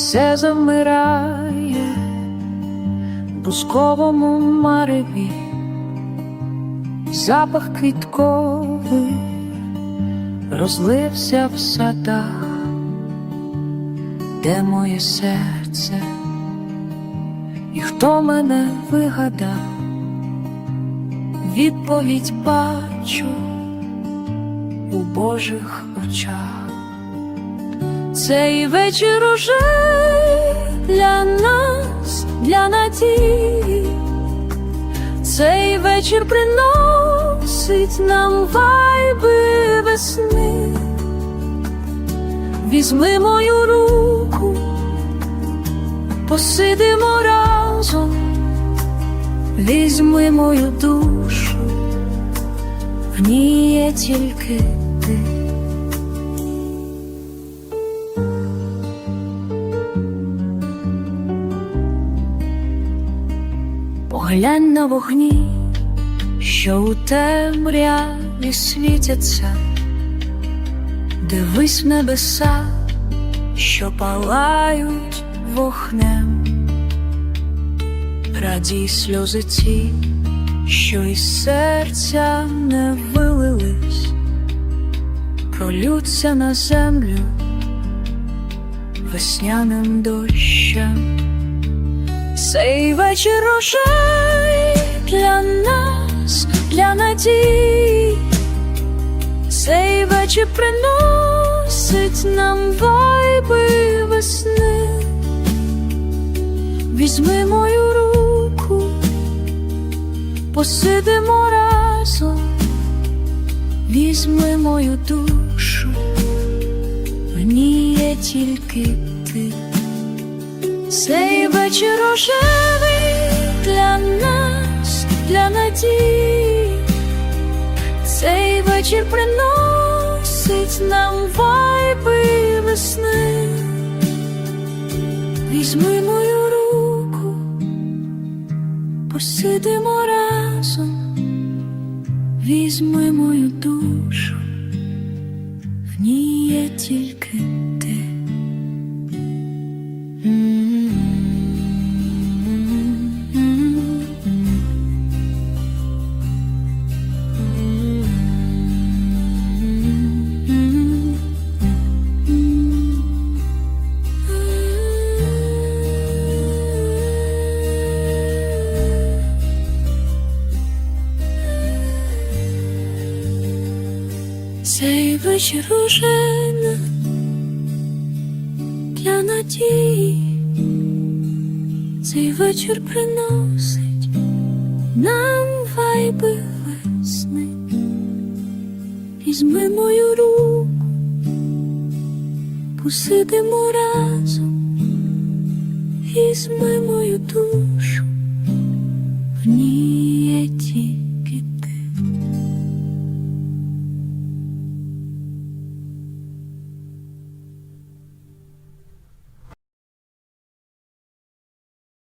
все замирає в бусковому мареві, запах квітковий розлився в садах, де моє серце, і хто мене вигадав, відповідь бачу у Божих очах. Цей вечір уже для нас, для надії, цей вечір приносить нам вайби весни. Візьми мою руку, посидимо разом, візьми мою душу, в ній є тільки Поглянь на вогні, що у темряві світяться, дивись небеса, що палають вогнем, радій сльози ті, що із серця не вилились, пролються на землю весняним дощем. Цей вечір рожай для нас, для надій, цей вечір приносить нам вайби весни. Візьми мою руку, посидимо разом, візьми мою душу, в ній є тільки ти. Цей вечір рожевий для нас, для надій, цей вечір приносить нам вайби весни. Візьми мою руку, посидимо разом, візьми мою душу, Цей вечір уже не для надії, цей вечір приносить нам вайби весни. Візьми мою руку, посидимо разом, візьми мою душу, в ній